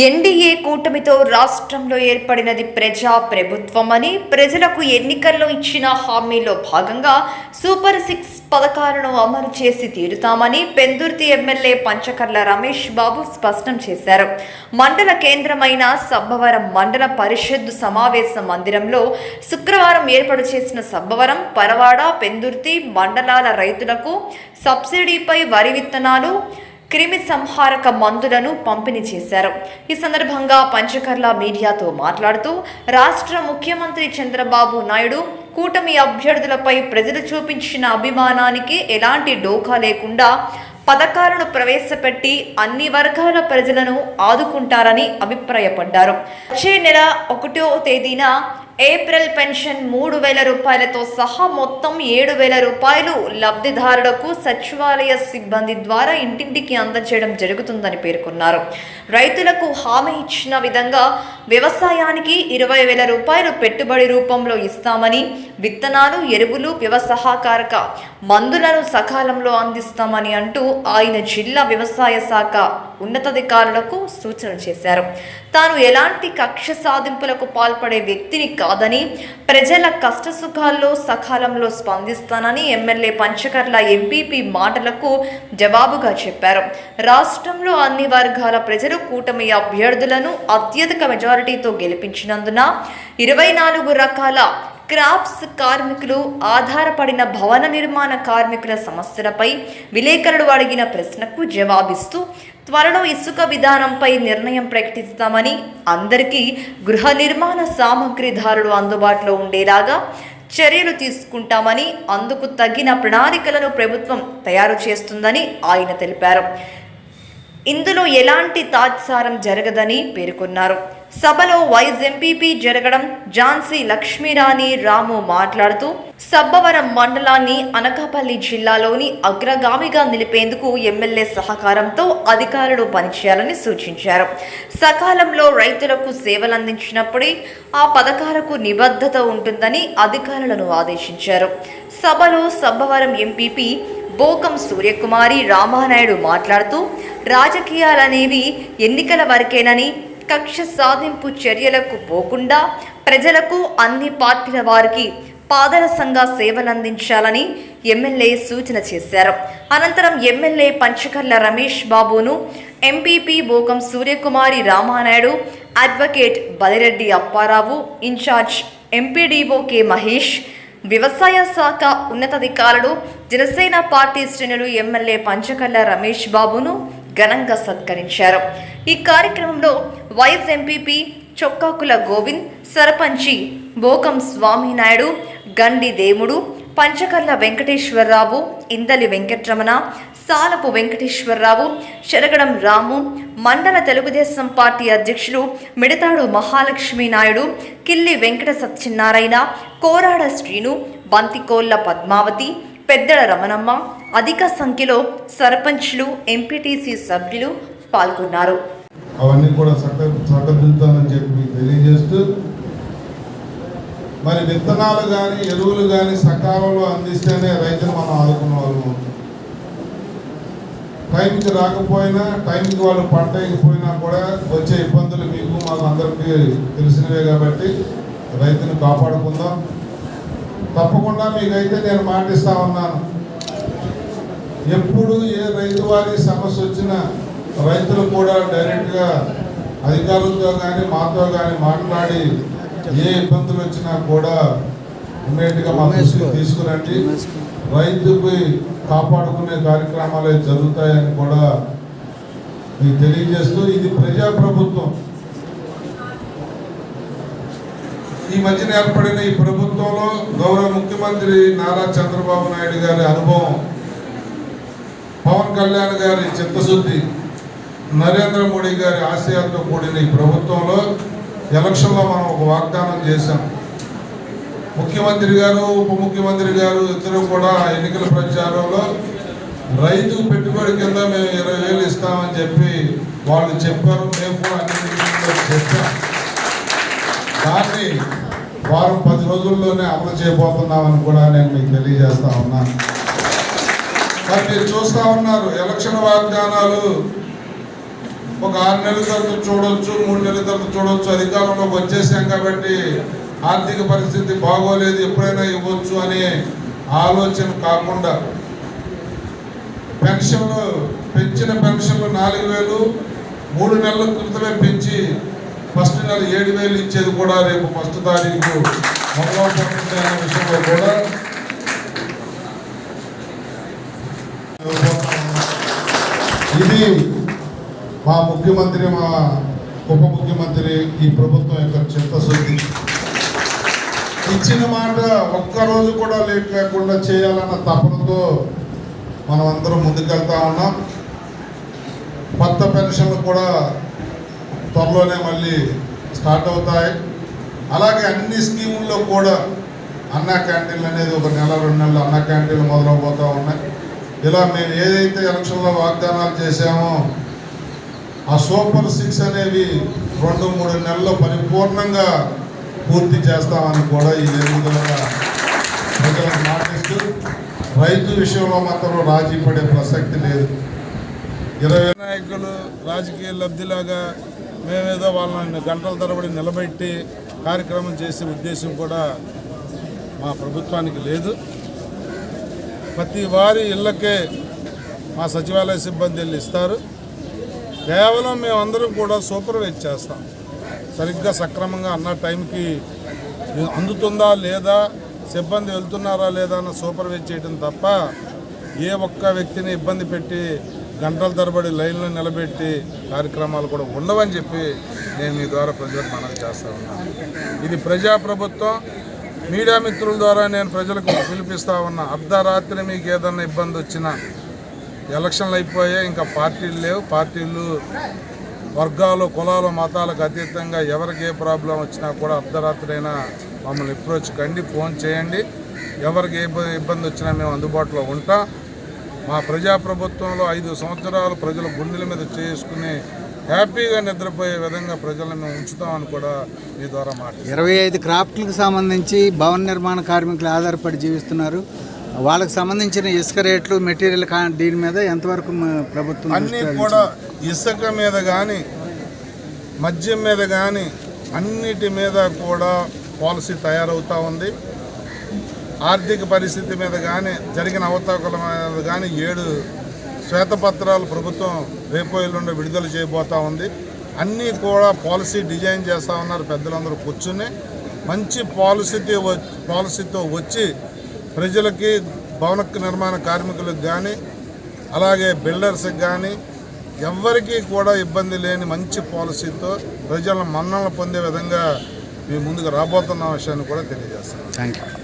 NDA కూటమితో రాష్ట్రంలో ఏర్పడినది ప్రజా ప్రభుత్వమని ప్రజలకు ఎన్నికల్లో ఇచ్చిన హామీలో భాగంగా సూపర్ సిక్స్ పథకాలను అమలు చేసి తీరుతామని పెందుర్తి ఎమ్మెల్యే పంచకర్ల రమేష్ బాబు స్పష్టం చేశారు. మండల కేంద్రమైన సబ్బవరం మండల పరిషత్ సమావేశ మందిరంలో శుక్రవారం ఏర్పాటు చేసిన సబ్బవరం పరవాడ పెందుర్తి మండలాల రైతులకు సబ్సిడీపై వరి విత్తనాలు క్రిమి సంహారక మందులను పంపిణీ చేశారు. ఈ సందర్భంగా పంచకర్ల మీడియాతో మాట్లాడుతూ రాష్ట్ర ముఖ్యమంత్రి చంద్రబాబు నాయుడు కూటమి అభ్యర్థులపై ప్రజలు చూపించిన అభిమానానికి ఎలాంటి డోకా లేకుండా పథకాలను ప్రవేశపెట్టి అన్ని వర్గాల ప్రజలను ఆదుకుంటారని అభిప్రాయపడ్డారు. వచ్చే నెల ఒకటో తేదీన ఏప్రిల్ పెన్షన్ మూడు వేల రూపాయలతో సహా మొత్తం ఏడు వేల రూపాయలు లబ్ధిదారులకు సచివాలయ సిబ్బంది ద్వారా ఇంటింటికి అందజేయడం జరుగుతుందని పేర్కొన్నారు. రైతులకు హామీ ఇచ్చిన విధంగా వ్యవసాయానికి ఇరవై వేల రూపాయలు పెట్టుబడి రూపంలో ఇస్తామని విత్తనాలు ఎరువులు వ్యవసహకారక మందులను సకాలంలో అందిస్తామని అంటూ ఆయన జిల్లా వ్యవసాయ శాఖ ఉన్నతాధికారులకు సూచన చేశారు. తాను ఎలాంటి కక్ష సాధింపులకు పాల్పడే వ్యక్తిని కాదని ప్రజల కష్టసుఖాల్లో సకాలంలో స్పందిస్తానని ఎమ్మెల్యే పంచకర్ల ఎంపీపీ మాటలకు జవాబుగా చెప్పారు. రాష్ట్రంలో అన్ని వర్గాల ప్రజలు కూటమి అభ్యర్థులను అత్యధిక మెజారిటీతో గెలిపించినందున ఇరవై నాలుగు రకాల క్రాఫ్ట్స్ కార్మికులు ఆధారపడిన భవన నిర్మాణ కార్మికుల సమస్యలపై విలేకరులు అడిగిన ప్రశ్నకు జవాబిస్తూ త్వరలో ఇసుక విధానంపై నిర్ణయం ప్రకటిస్తామని అందరికీ గృహ నిర్మాణ సామగ్రిదారులు అందుబాటులో ఉండేలాగా చర్యలు తీసుకుంటామని అందుకు తగిన ప్రణాళికలను ప్రభుత్వం తయారు చేస్తుందని ఆయన తెలిపారు. ఇందులో ఎలాంటి తాత్సారం జరగదని పేర్కొన్నారు. సభలో వైస్ ఎంపీపీ జరగడం ఝాన్సీ లక్ష్మీరాణి రాము మాట్లాడుతూ సబ్బవరం మండలాన్ని అనకాపల్లి జిల్లాలోని అగ్రగామిగా నిలిపేందుకు ఎమ్మెల్యే సహకారంతో అధికారులు పనిచేయాలని సూచించారు. సకాలంలో రైతులకు సేవలందించినప్పుడే ఆ పథకాలకు నిబద్ధత ఉంటుందని అధికారులను ఆదేశించారు. సభలో సబ్బవరం ఎంపీపీ బోకం సూర్యకుమారి రామానాయుడు మాట్లాడుతూ రాజకీయాలనేవి ఎన్నికల వరకేనని కక్ష సాధింపు చర్యలకు పోకుండా ప్రజలకు అన్ని పార్టీల వారికి పాదరసంగా సేవలందించాలని ఎమ్మెల్యే సూచన చేశారు. అనంతరం ఎమ్మెల్యే పంచకర్ల రమేష్ బాబును MPP Bokam Suryakumari Ramanaidu advocate Balireddy Apparao incharge MPDO K Mahesh వ్యవసాయ శాఖ ఉన్నతాధికారులు జనసేన పార్టీ శ్రేణులు ఎమ్మెల్యే పంచకర్ల రమేష్ బాబును ఘనంగా సత్కరించారు. ఈ కార్యక్రమంలో వైస్ ఎంపీపీ చొక్కాకుల గోవింద్ సర్పంచి బోకం స్వామినాయుడు గండి దేముడు పంచకర్ల వెంకటేశ్వరరావు ఇందలి వెంకటరమణ సాలపు వెంకటేశ్వరరావు శరగడం రాము మండల తెలుగుదేశం పార్టీ అధ్యక్షులు మిడతాడు మహాలక్ష్మి నాయుడు కిల్లి వెంకట సత్యనారాయణ కోరాడ శ్రీను బంతికోళ్ళ పద్మావతి పెద్దల రమణమ్మ అధిక సంఖ్యలో సర్పంచ్లు ఎంపీటీసీ సభ్యులు పాల్గొన్నారు. అవన్నీ కూడా చక్క చెప్పి మీకు తెలియజేస్తూ మరి విత్తనాలు కానీ ఎరువులు కానీ సకాలంలో అందిస్తేనే రైతులు మనం ఆదుకున్న వాళ్ళము టైంకి రాకపోయినా టైంకి వాళ్ళు పంట అయిపోయినా కూడా వచ్చే ఇబ్బందులు మీకు మాకు అందరికీ తెలిసినవే కాబట్టి రైతుని కాపాడుకుందాం. తప్పకుండా మీకైతే నేను మాటిస్తా ఉన్నాను. ఎప్పుడు ఏ రైతు వారి సమస్య వచ్చినా రైతులు కూడా డైరెక్ట్గా అధికారులతో కానీ మాతో కానీ మాట్లాడి ఏ ఇబ్బందులు వచ్చినా కూడా ఇమ్మీడియట్గా మా దృష్టికి తీసుకురండి. రైతుకి కాపాడుకునే కార్యక్రమాలు జరుగుతాయని కూడా మీకు తెలియజేస్తూ ఇది ప్రజాప్రభుత్వం. ఈ మధ్యన ఏర్పడిన ఈ ప్రభుత్వంలో గౌరవ ముఖ్యమంత్రి నారా చంద్రబాబు నాయుడు గారి అనుభవం పవన్ కళ్యాణ్ గారి చిత్తశుద్ధి నరేంద్ర మోడీ గారి ఆశయాలతో కూడిన ఈ ప్రభుత్వంలో ఎలక్షన్లో మనం ఒక వాగ్దానం చేశాం. ముఖ్యమంత్రి గారు ఉప ముఖ్యమంత్రి గారు ఇద్దరు కూడా ఎన్నికల ప్రచారంలో రైతు పెట్టుబడి కింద మేము ఇరవై వేలు ఇస్తామని చెప్పి వాళ్ళు చెప్పారు. మేము కూడా అన్ని చెప్పాం. దాన్ని వారం పది రోజుల్లోనే అమలు చేయబోతున్నామని కూడా నేను మీకు తెలియజేస్తా ఉన్నాను మరి మీరు చూస్తూ ఉన్నారు ఎలక్షన్ వాగ్దానాలు ఒక ఆరు నెలల తర్వాత చూడవచ్చు మూడు నెలల తర్వాత చూడొచ్చు. అధికారంలోకి వచ్చేసాం కాబట్టి ఆర్థిక పరిస్థితి బాగోలేదు ఎప్పుడైనా ఇవ్వచ్చు అనే ఆలోచన కాకుండా పెన్షన్లు పెంచిన పెన్షన్లు నాలుగు వేలు మూడు నెలల క్రితమే పెంచి ఫస్ట్ నెల ఏడు వేలు ఇచ్చేది కూడా రేపు ఫస్ట్ తారీఖు మొదలవుతుంది అనే విషయంలో కూడా ఇది మా ముఖ్యమంత్రి మా ఉప ముఖ్యమంత్రి ఈ ప్రభుత్వం యొక్క చిత్తశుద్ధి. ఇచ్చిన మాట ఒక్కరోజు కూడా లేట్ లేకుండా చేయాలన్న తపనతో మనం అందరం ముందుకెళ్తా ఉన్నాం. కొత్త పెన్షన్లు కూడా త్వరలోనే మళ్ళీ స్టార్ట్ అవుతాయి. అలాగే అన్ని స్కీముల్లో కూడా అన్నా క్యాంటీన్లు అనేది ఒక నెల రెండు నెలలు అన్నా క్యాంటీన్లు మొదలవబోతూ ఉన్నాయి. ఇలా మేము ఏదైతే ఎలక్షన్లో వాగ్దానాలు చేశామో ఆ సూపర్ సిక్స్ అనేవి రెండు మూడు నెలల్లో పరిపూర్ణంగా పూర్తి చేస్తామని కూడా ఈ ఎదుగుదలగా ప్రజలకు మాటిస్తూ రైతు విషయంలో మాత్రం రాజీ పడే ప్రసక్తి లేదు. ఇరవై నాయకులు రాజకీయ లబ్ధిలాగా మేమేదో వాళ్ళని గంటల తరబడి నిలబెట్టి కార్యక్రమం చేసే ఉద్దేశం కూడా మా ప్రభుత్వానికి లేదు. ప్రతి వారి ఇళ్ళకే మా సచివాలయ సిబ్బంది వెళ్ళి ఇస్తారు. కేవలం మేమందరం కూడా సూపర్వైజ్ చేస్తాం. సరిగ్గా సక్రమంగా అన్న టైంకి అందుతుందా లేదా సిబ్బంది వెళ్తున్నారా లేదా అన్న సూపర్వైజ్ చేయడం తప్ప ఏ ఒక్క వ్యక్తిని ఇబ్బంది పెట్టి గంటల తరబడి లైన్లో నిలబెట్టి కార్యక్రమాలు కూడా ఉండవని చెప్పి నేను మీ ద్వారా ప్రజలకు మనవి చేస్తా ఉన్నాను. ఇది ప్రజాప్రభుత్వం. మీడియా మిత్రుల ద్వారా నేను ప్రజలకు పిలిపిస్తా ఉన్నా అర్ధరాత్రి మీకు ఏదన్నా ఇబ్బంది వచ్చినా ఎలక్షన్లు అయిపోయాయి ఇంకా పార్టీలు లేవు. పార్టీలు వర్గాలు కులాలు మతాలకు అతీతంగా ఎవరికి ఏ ప్రాబ్లం వచ్చినా కూడా అర్ధరాత్రైనా అయినా మమ్మల్ని అప్రోచ్ కండి ఫోన్ చేయండి. ఎవరికి ఏ ఇబ్బంది వచ్చినా మేము అందుబాటులో ఉంటాం. మా ప్రజాప్రభుత్వంలో ఐదు సంవత్సరాలు ప్రజల గుండెల మీద చేసుకుని హ్యాపీగా నిద్రపోయే విధంగా ప్రజలను మేము ఉంచుతామని కూడా మీ ద్వారా మాట ఇరవై ఐదు క్రాఫ్ట్లకు సంబంధించి భవన నిర్మాణ కార్మికులు ఆధారపడి జీవిస్తున్నారు. వాళ్ళకి సంబంధించిన ఇసుక రేట్లు మెటీరియల్ దీని మీద ఎంతవరకు ప్రభుత్వం అన్నీ కూడా ఇసుక మీద కానీ మద్యం మీద కానీ అన్నిటి మీద కూడా పాలసీ తయారవుతూ ఉంది. ఆర్థిక పరిస్థితి మీద కానీ జరిగిన అవతాకల మీద కానీ ఏడు శ్వేతపత్రాలు ప్రభుత్వం రేపు ఎల్లుండి విడుదల చేయబోతా ఉంది. అన్నీ కూడా పాలసీ డిజైన్ చేస్తూ ఉన్నారు పెద్దలందరూ కూర్చుని. మంచి పాలసీతో పాలసీతో వచ్చి ప్రజలకి భవన నిర్మాణ కార్మికులకు కానీ అలాగే బిల్డర్స్కి కానీ ఎవ్వరికీ కూడా ఇబ్బంది లేని మంచి పాలసీతో ప్రజల మన్నలు పొందే విధంగా మేము ముందుకు రాబోతున్న విషయాన్ని కూడా తెలియజేస్తాం. Thank you